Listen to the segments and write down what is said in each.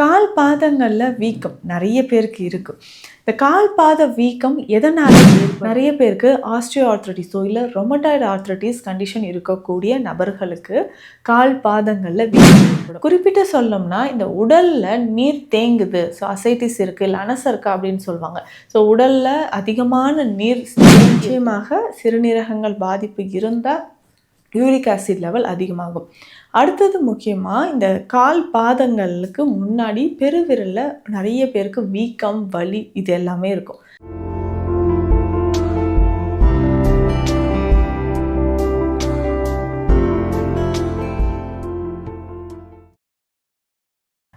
கால் பாதங்களில் வீக்கம் நிறைய பேருக்கு இருக்குது இந்த கால் பாத வீக்கம் எதனால் நிறைய பேருக்கு ஆஸ்ட்ரியோ ஆர்த்ரட்டிஸோ இல்லை ரொமட்டாய்டு ஆர்த்ரட்டிஸ் கண்டிஷன் இருக்கக்கூடிய நபர்களுக்கு கால் பாதங்களில் வீக்கம் ஏற்படும். குறிப்பிட்டு சொல்லணும்னா இந்த உடலில் நீர் தேங்குது. ஸோ அசைட்டிஸ் இருக்குது இல்லை அனசம் இருக்கா அப்படின்னு சொல்லுவாங்க. ஸோ உடலில் அதிகமான நீர் நிச்சயமாக சிறுநீரகங்கள் பாதிப்பு இருந்தால் யூரிக் ஆசிட் லெவல் அதிகமாகும். அடுத்தது முக்கியமாக இந்த கால் பாதங்களுக்கு முன்னாடி பெருவிரலில் நிறைய பேருக்கு வீக்கம் வலி இது எல்லாமே இருக்கும்.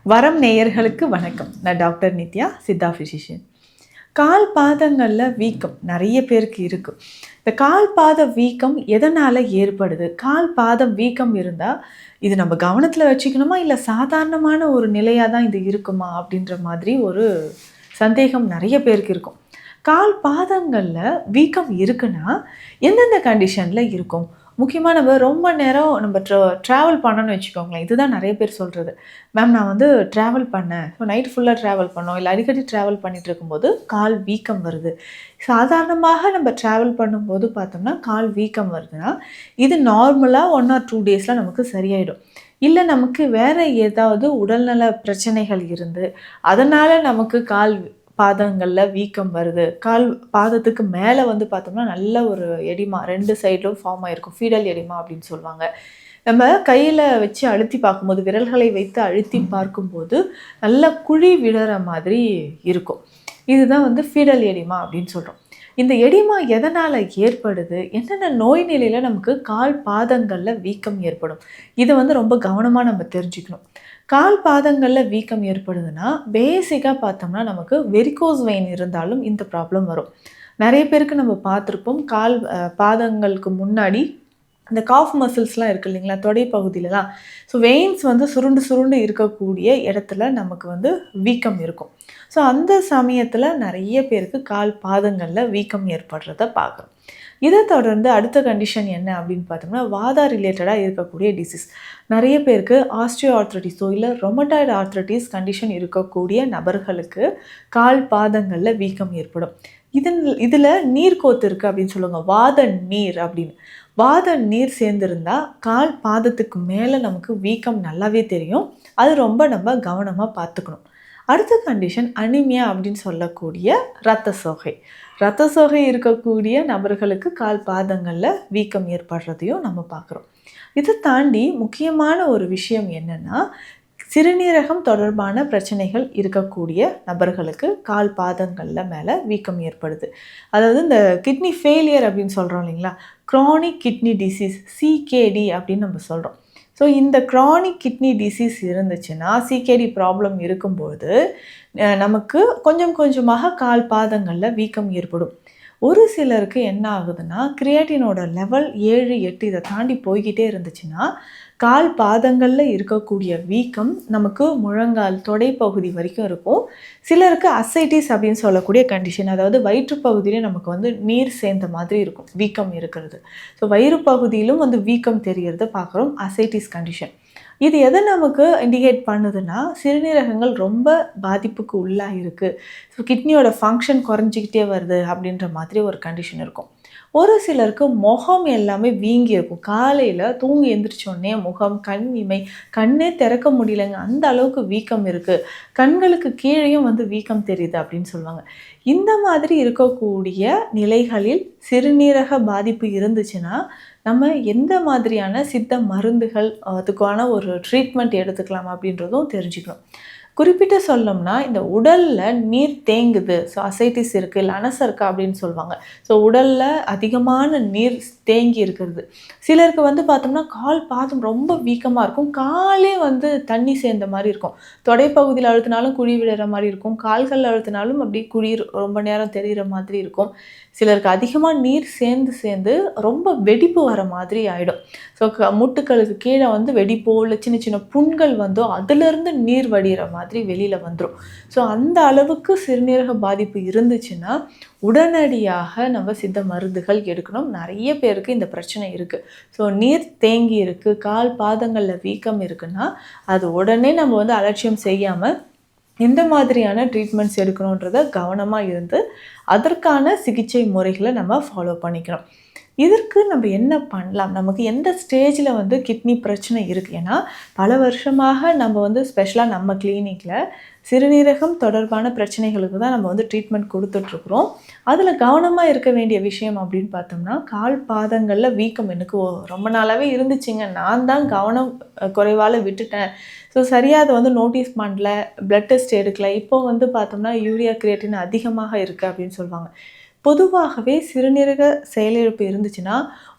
வரம் நேயர்களுக்கு வணக்கம். நான் டாக்டர் நித்யா சித்தா ஃபிசிஷியன் கால் பாதங்களில் வீக்கம் நிறைய பேருக்கு இருக்குது இந்த கால் பாத வீக்கம் எதனால் ஏற்படுது? கால் பாதம் வீக்கம் இருந்தால் இது நம்ம கவனத்தில் வச்சுக்கணுமா? இல்லை சாதாரணமான ஒரு நிலையாக தான் இது இருக்குமா? அப்படின்ற மாதிரி ஒரு சந்தேகம் நிறைய பேருக்கு இருக்கும். கால் பாதங்களில் வீக்கம் இருக்குன்னா எந்தெந்த கண்டிஷனில் இருக்கும்? முக்கியமாக நம்ம ரொம்ப நேரம் நம்ம ட்ர ட்ராவல் பண்ணணும்னு வச்சுக்கோங்களேன். இதுதான் நிறைய பேர் சொல்கிறது மேம் நான் வந்து ட்ராவல் பண்ணேன். ஸோ நைட் ஃபுல்லாக ட்ராவல் பண்ணோம். இல்லை அடிக்கடி ட்ராவல் பண்ணிட்டு இருக்கும்போது கால் வீக்கம் வருது. சாதாரணமாக நம்ம ட்ராவல் பண்ணும்போது பார்த்தோம்னா கால் வீக்கம் வருதுன்னா இது நார்மலாக ஒன் ஆர் டூ டேஸில் நமக்கு சரியாயிடும். இல்லை நமக்கு வேறு ஏதாவது உடல்நல பிரச்சனைகள் இருந்து அதனால் நமக்கு கால் பாதங்களில் வீக்கம் வருது. கால் பாதத்துக்கு மேலே வந்து பார்த்தோம்னா நல்ல ஒரு எடிமா ரெண்டு சைடும் ஃபார்ம் ஆகிருக்கும் ஃபீடல் எடிமா அப்படின்னு சொல்லுவாங்க. நம்ம கையில் வச்சு அழுத்தி பார்க்கும்போது விரல்களை வைத்து அழுத்தி பார்க்கும்போது நல்ல குழி விழற மாதிரி இருக்கும். இதுதான் வந்து ஃபீடல் எடிமா அப்படின்னு சொல்கிறோம் இந்த எடிமா எதனால் ஏற்படுது? என்னென்ன நோய் நிலையில் நமக்கு கால் பாதங்களில் வீக்கம் ஏற்படும்? இதை வந்து ரொம்ப கவனமாக நம்ம தெரிஞ்சுக்கணும். கால் பாதங்களில் வீக்கம் ஏற்படுதுன்னா பேசிக்காக பார்த்தோம்னா நமக்கு வெரிகோஸ் வெயின் இருந்தாலும் இந்த ப்ராப்ளம் வரும். நிறைய பேருக்கு நம்ம பார்த்துருப்போம் கால் பாதங்களுக்கு முன்னாடி இந்த காஃப் மசில்ஸ்லாம் இருக்கு இல்லைங்களா தொடை பகுதியிலலாம். ஸோ வெயின்ஸ் வந்து சுருண்டு சுருண்டு இருக்கக்கூடிய இடத்துல நமக்கு வந்து வீக்கம் இருக்கும். ஸோ அந்த சமயத்தில் நிறைய பேருக்கு கால் பாதங்களில் வீக்கம் ஏற்படுறத பார்க்குறோம். இதை தொடர்ந்து அடுத்த கண்டிஷன் என்ன அப்படின்னு பார்த்தோம்னா வாதா ரிலேட்டடாக இருக்கக்கூடிய டிசீஸ் நிறைய பேருக்கு ஆஸ்ட்ரியோ ஆர்த்ரட்டிஸோ இல்லை ரொமட்டாய்டு ஆர்த்ரட்டிஸ் கண்டிஷன் இருக்கக்கூடிய நபர்களுக்கு கால் பாதங்களில் வீக்கம் ஏற்படும். இதன் இதில் நீர் கோத்து இருக்குது அப்படின்னு சொல்லுவாங்க வாத நீர் அப்படின்னு. வாத நீர் சேர்ந்துருந்தால் கால் பாதத்துக்கு மேலே நமக்கு வீக்கம் நல்லாவே தெரியும். அது ரொம்ப நம்ம கவனமாக பார்த்துக்கணும். அடுத்த கண்டிஷன் அனிமியா அப்படின்னு சொல்லக்கூடிய இரத்த சோகை. இரத்த சோகை இருக்கக்கூடிய நபர்களுக்கு கால் பாதங்களில் வீக்கம் ஏற்படுறதையும் நம்ம பார்க்குறோம். இதை தாண்டி முக்கியமான ஒரு விஷயம் என்னென்னா சிறுநீரகம் தொடர்பான பிரச்சனைகள் இருக்கக்கூடிய நபர்களுக்கு கால் பாதங்களில் மேலே வீக்கம் ஏற்படுது. அதாவது இந்த கிட்னி ஃபெயிலியர் அப்படின்னு சொல்கிறோம் இல்லைங்களா? க்ரானிக் கிட்னி டிசீஸ் சிகேடி அப்படின்னு நம்ம சொல்கிறோம் ஸோ இந்த க்ரானிக் கிட்னி டிசீஸ் இருந்துச்சுன்னா சிகேடி ப்ராப்ளம் இருக்கும்போது நமக்கு கொஞ்சம் கொஞ்சமாக கால் பாதங்களில் வீக்கம் ஏற்படும். ஒரு சிலருக்கு என்ன ஆகுதுன்னா கிரியேட்டினோட லெவல் ஏழு எட்டு இதை தாண்டி போய்கிட்டே இருந்துச்சுன்னா கால் பாதங்களில் இருக்கக்கூடிய வீக்கம் நமக்கு முழங்கால் தொடை பகுதி வரைக்கும் இருக்கும். சிலருக்கு அசைட்டிஸ் அப்படின்னு சொல்லக்கூடிய கண்டிஷன் அதாவது வயிற்று பகுதியிலே நமக்கு வந்து நீர் சேர்ந்த மாதிரி இருக்கும் வீக்கம் இருக்கிறது. ஸோ வயிறு பகுதியிலும் வந்து வீக்கம் தெரியறத பார்க்குறோம் அசைட்டிஸ் கண்டிஷன் இது எதை நமக்கு இண்டிகேட் பண்ணுதுன்னா சிறுநீரகங்கள் ரொம்ப பாதிப்புக்கு உள்ளாக இருக்குது ஸோ கிட்னியோட ஃபங்க்ஷன் குறைஞ்சிக்கிட்டே வருது அப்படின்ற மாதிரி ஒரு கண்டிஷன் இருக்கும். ஒரு சிலருக்கு முகம் எல்லாமே வீங்கி இருக்கும். காலையில் தூங்கி எந்திரிச்சோடனே முகம் கண் இமை கண்ணே திறக்க முடியலங்க. அந்த அளவுக்கு வீக்கம் இருக்குது கண்களுக்கு கீழேயும் வந்து வீக்கம் தெரியுது அப்படின்னு சொல்லுவாங்க. இந்த மாதிரி இருக்கக்கூடிய நிலைகளில் சிறுநீரக பாதிப்பு இருந்துச்சுன்னா நம்ம எந்த மாதிரியான சித்த மருந்துகள் அதுக்கான ஒரு ட்ரீட்மெண்ட் எடுத்துக்கலாம் அப்படின்றதும் தெரிஞ்சுக்கணும். குறிப்பிட்டு சொல்லணும்னா இந்த உடலில் நீர் தேங்குது. ஸோ அசைட்டிஸ் இருக்குது இல்லை அனசம் இருக்கா அப்படின்னு சொல்லுவாங்க. ஸோ உடலில் அதிகமான நீர் தேங்கி இருக்கிறது. சிலருக்கு வந்து பார்த்தோம்னா கால் பாதம் ரொம்ப வீக்கமாக இருக்கும். காலே வந்து தண்ணி சேர்ந்த மாதிரி இருக்கும். தொடைப்பகுதியில் அழுத்தினாலும் குழி விடுற மாதிரி இருக்கும். கால்களில் அழுத்தினாலும் அப்படியே குழி ரொம்ப நேரம் தெரிகிற மாதிரி இருக்கும். சிலருக்கு அதிகமாக நீர் சேர்ந்து சேர்ந்து ரொம்ப வெடிப்பு வர மாதிரி ஆகிடும் ஸோ க முட்டுக்களுக்கு கீழே வந்து வெடிப்போ இல்லை சின்ன சின்ன புண்கள் வந்தோ அதுலேருந்து நீர் வடிகிற மாதிரி வெளியில் வந்துடும் ஸோ அந்த அளவுக்கு சிறுநீரக பாதிப்பு இருந்துச்சுன்னா உடனடியாக நம்ம சித்த மருந்துகள் எடுக்கணும். நிறைய பேருக்கு இந்த பிரச்சனை இருக்குது ஸோ நீர் தேங்கி இருக்குது கால் பாதங்களில் வீக்கம் இருக்குன்னா அது உடனே நம்ம வந்து அலட்சியம் செய்யாமல் எந்த மாதிரியான ட்ரீட்மெண்ட்ஸ் எடுக்கணுன்றத கவனமாக இருந்து அதற்கான சிகிச்சை முறைகளை நம்ம ஃபாலோ பண்ணிக்கணும். இதற்கு நம்ம என்ன பண்ணலாம்? நமக்கு எந்த ஸ்டேஜில் வந்து கிட்னி பிரச்சனை இருக்குது ஏன்னா பல வருஷமாக நம்ம வந்து ஸ்பெஷலாக நம்ம கிளினிக்கில் சிறுநீரகம் தொடர்பான பிரச்சனைகளுக்கு தான் நம்ம வந்து ட்ரீட்மெண்ட் கொடுத்துட்ருக்குறோம். அதில் கவனமாக இருக்க வேண்டிய விஷயம் அப்படின்னு பார்த்தோம்னா கால் பாதங்களில் வீக்கம் எனக்கு ரொம்ப நாளாகவே இருந்துச்சுங்க. நான் தான் கவனம் குறைவால் விட்டுட்டேன். ஸோ சரியாக அதை வந்து நோட்டீஸ் பண்ணல. ப்ளட் டெஸ்ட் எடுக்கல. இப்போ வந்து பார்த்தோம்னா யூரியா கிரியேட்டின் அதிகமாக இருக்குது அப்படின்னு சொல்லுவாங்க. பொதுவாகவே சிறுநீரக செயலிழப்பு இருந்துச்சுன்னா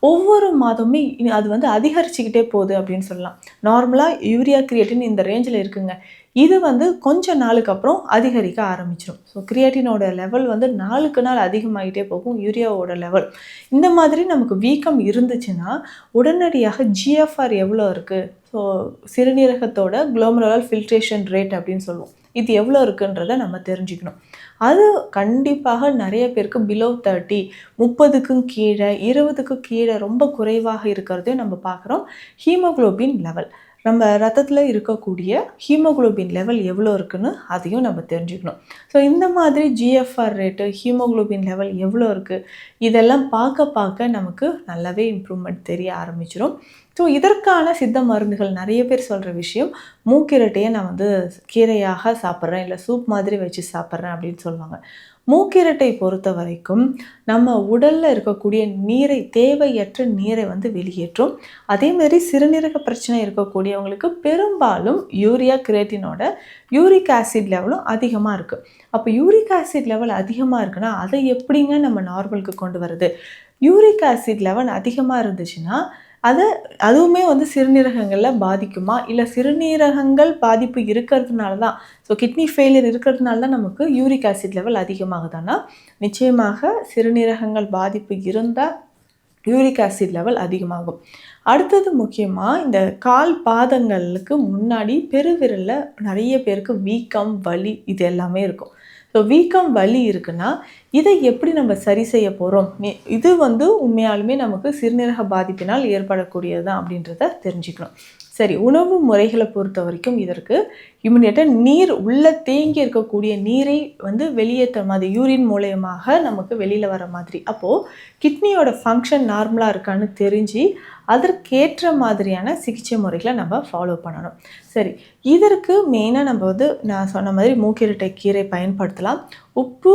ஒவ்வொரு மாதமுமே அது வந்து அதிகரிச்சுக்கிட்டே போகுது அப்படின்னு சொல்லலாம். நார்மலாக யூரியா கிரியேட்டின் இந்த ரேஞ்சில் இருக்குங்க. இது வந்து கொஞ்ச நாளுக்கு அப்புறம் அதிகரிக்க ஆரம்பிச்சிடும் ஸோ கிரியேட்டினோட லெவல் வந்து நாளுக்கு நாள் அதிகமாகிட்டே போகும் யூரியாவோட லெவல் இந்த மாதிரி நமக்கு வீக்கம் இருந்துச்சுன்னா உடனடியாக ஜிஎஃப்ஆர் எவ்வளோ இருக்குது ஸோ சிறுநீரகத்தோட குளோமரல் ஃபில்ட்ரேஷன் ரேட் அப்படின்னு சொல்லுவோம். இது எவ்வளோ இருக்குன்றதை நம்ம தெரிஞ்சுக்கணும். அது கண்டிப்பாக நிறைய பேருக்கு பிலோ தேர்ட்டி முப்பதுக்கும் கீழே இருபதுக்கும் கீழே ரொம்ப குறைவாக இருக்கிறதையும் நம்ம பார்க்குறோம். ஹீமோகுளோபின் லெவல் நம்ம ரத்தத்தில் இருக்கக்கூடிய ஹீமோகுளோபின் லெவல் எவ்வளோ இருக்குன்னு அதையும் நம்ம தெரிஞ்சுக்கணும். ஸோ இந்த மாதிரி ஜிஎஃப்ஆர் ரேட்டு ஹீமோகுளோபின் லெவல் எவ்வளோ இருக்குது இதெல்லாம் பார்க்க பார்க்க நமக்கு நல்லாவே இம்ப்ரூவ்மெண்ட் தெரிய ஆரம்பிச்சிடும் ஸோ இதற்கான சித்த மருந்துகள் நிறைய பேர் சொல்கிற விஷயம் மூக்கிரட்டையை நான் வந்து கீரையாக சாப்பிட்றேன் இல்லை சூப் மாதிரி வச்சு சாப்பிட்றேன் அப்படின்னு சொல்லுவாங்க. மூக்கிரட்டை பொறுத்த வரைக்கும் நம்ம உடலில் இருக்கக்கூடிய நீரை தேவையற்ற நீரை வந்து வெளியேற்றும். அதேமாதிரி சிறுநீரக பிரச்சனை இருக்கக்கூடியவங்களுக்கு பெரும்பாலும் யூரியா கிரேட்டினோட யூரிக் ஆசிட் லெவலும் அதிகமாக இருக்குது அப்போ யூரிக் ஆசிட் லெவல் அதிகமாக இருக்குன்னா அதை எப்படிங்க நம்ம நார்மலுக்கு கொண்டு வருது யூரிக் ஆசிட் லெவல் அதிகமாக இருந்துச்சுன்னா அது அதுவுமே வந்து சிறுநீரகங்களில் பாதிக்குமா? இல்லை சிறுநீரகங்கள் பாதிப்பு இருக்கிறதுனால தான் ஸோ கிட்னி ஃபெயிலியர் இருக்கிறதுனால தான் நமக்கு யூரிக் ஆசிட் லெவல் அதிகமாகுதானா? நிச்சயமாக சிறுநீரகங்கள் பாதிப்பு இருந்தால் யூரிக் ஆசிட் லெவல் அதிகமாகும். அடுத்தது முக்கியமாக இந்த கால் பாதங்களுக்கு முன்னாடி பெருவிரலில் நிறைய பேருக்கு வீக்கம் வலி இது எல்லாமே இருக்கும். ஸோ வீக்கம் வலி இருக்குன்னா இதை எப்படி நம்ம சரி செய்ய போகிறோம் இது வந்து உண்மையாலுமே நமக்கு சிறுநீரக பாதிப்பினால் ஏற்படக்கூடியது தான் அப்படின்றத தெரிஞ்சுக்கணும். சரி உணவு முறைகளை பொறுத்த வரைக்கும் இதற்கு இம்மிடியேட்டாக நீர் உள்ளே தேங்கி இருக்கக்கூடிய நீரை வந்து வெளியேற்ற மாதிரி யூரின் மூலயமாக நமக்கு வெளியில் வர மாதிரி. அப்போது கிட்னியோட ஃபங்க்ஷன் நார்மலாக இருக்கான்னு தெரிஞ்சு அதற்கேற்ற மாதிரியான சிகிச்சை முறைகளை நம்ம ஃபாலோ பண்ணணும். சரி இதற்கு மெயினாக நம்ம வந்து நான் சொன்ன மாதிரி மூக்கிரட்டை கீரை பயன்படுத்தலாம். உப்பு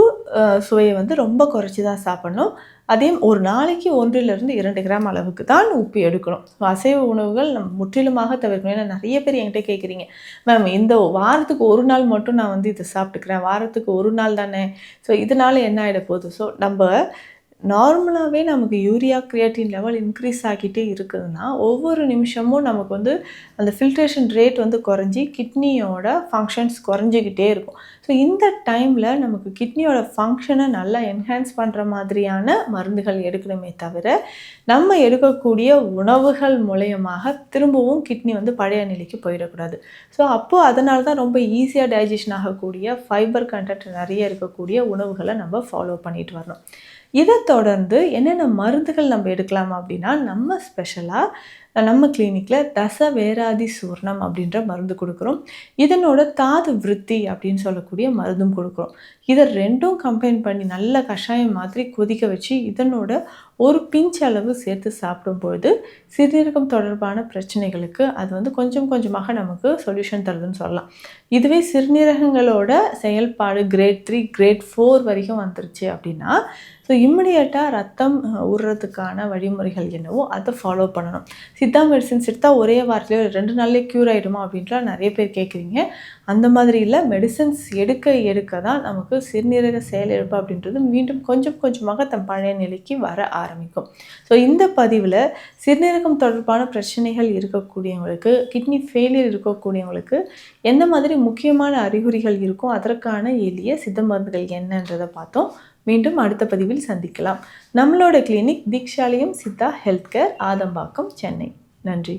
சுவையை வந்து ரொம்ப குறைச்சி தான் சாப்பிடணும். அதே ஒரு நாளைக்கு ஒன்றிலிருந்து இரண்டு கிராம் அளவுக்கு தான் உப்பு எடுக்கணும். அசைவ உணவுகள் நம்ம முற்றிலுமாக தவிர்க்கணும். ஏன்னா நிறைய பேர் என்கிட்ட கேட்குறீங்க மேம் இந்த வாரத்துக்கு ஒரு நாள் மட்டும் நான் வந்து இதை சாப்பிட்டுக்கிறேன். வாரத்துக்கு ஒரு நாள் தானே? ஸோ இதனால் என்ன ஆகிட போகுது? ஸோ நம்ம நார்மலாகவே நமக்கு யூரியா கிரியேட்டின் லெவல் இன்க்ரீஸ் ஆகிட்டே இருக்குதுன்னா ஒவ்வொரு நிமிஷமும் நமக்கு வந்து அந்த ஃபில்ட்ரேஷன் ரேட் வந்து குறைஞ்சி கிட்னியோட ஃபங்க்ஷன்ஸ் குறைஞ்சிக்கிட்டே இருக்கும். ஸோ இந்த டைமில் நமக்கு கிட்னியோட ஃபங்க்ஷனை நல்லா என்ஹான்ஸ் பண்ணுற மாதிரியான மருந்துகள் எடுக்கணுமே தவிர நம்ம எடுக்கக்கூடிய உணவுகள் மூலயமாக திரும்பவும் கிட்னி வந்து பழைய நிலைக்கு போயிடக்கூடாது. ஸோ அப்போது அதனால தான் ரொம்ப ஈஸியாக டைஜஷன் ஆகக்கூடிய ஃபைபர் கண்டென்ட் நிறைய இருக்கக்கூடிய உணவுகளை நம்ம ஃபாலோ பண்ணிட்டு வரணும். இதை தொடர்ந்து என்னென்ன மருந்துகள் நம்ம எடுக்கலாம் அப்படின்னா நம்ம ஸ்பெஷலாக நம்ம கிளினிக்கில் தச வேராதி சூர்ணம் அப்படின்ற மருந்து கொடுக்குறோம். இதனோட தாது விருத்தி அப்படின்னு சொல்லக்கூடிய மருந்தும் கொடுக்குறோம். இதை ரெண்டும் கம்பைன் பண்ணி நல்ல கஷாயம் மாதிரி கொதிக்க வச்சு இதனோட ஒரு பிஞ்ச் அளவு சேர்த்து சாப்பிடும்பொழுது சிறுநீரகம் தொடர்பான பிரச்சனைகளுக்கு அது வந்து கொஞ்சம் கொஞ்சமாக நமக்கு சொல்யூஷன் தருதுன்னு சொல்லலாம். இதுவே சிறுநீரகங்களோட செயல்பாடு கிரேட் த்ரீ கிரேட் ஃபோர் வரைக்கும் வந்துருச்சு அப்படின்னா ஸோ இம்மிடியட்டாக ரத்தம் அஹ், ஊறுறதுக்கான வழிமுறைகள் என்னவோ அதை ஃபாலோ பண்ணணும். சித்தா மெடிசின்ஸ் எடுத்தால் ஒரே வாரத்திலே ஒரு ரெண்டு நாள்லேயே க்யூர் ஆகிடுமா அப்படின்ட்டுலாம் நிறைய பேர் கேட்குறீங்க அந்த மாதிரி இல்லை மெடிசன்ஸ் எடுக்க எடுக்க தான் நமக்கு சிறுநீரக செயலிழப்பு அப்படின்றது மீண்டும் கொஞ்சம் கொஞ்சமாக தன் பழைய நிலைக்கு வர ஆரம்பிக்கும். ஸோ இந்த பதிவில் சிறுநீரகம் தொடர்பான பிரச்சனைகள் இருக்கக்கூடியவங்களுக்கு கிட்னி ஃபெயிலியர் இருக்கக்கூடியவங்களுக்கு எந்த மாதிரி முக்கியமான அறிகுறிகள் இருக்கும் அதற்கான எளிய சித்த மருந்துகள் என்னன்றதை பார்த்தோம். மீண்டும் அடுத்த பதிவில் சந்திக்கலாம். நம்மளோட clinic Deekshalayam Siddha health care Adambakkam Chennai. நன்றி.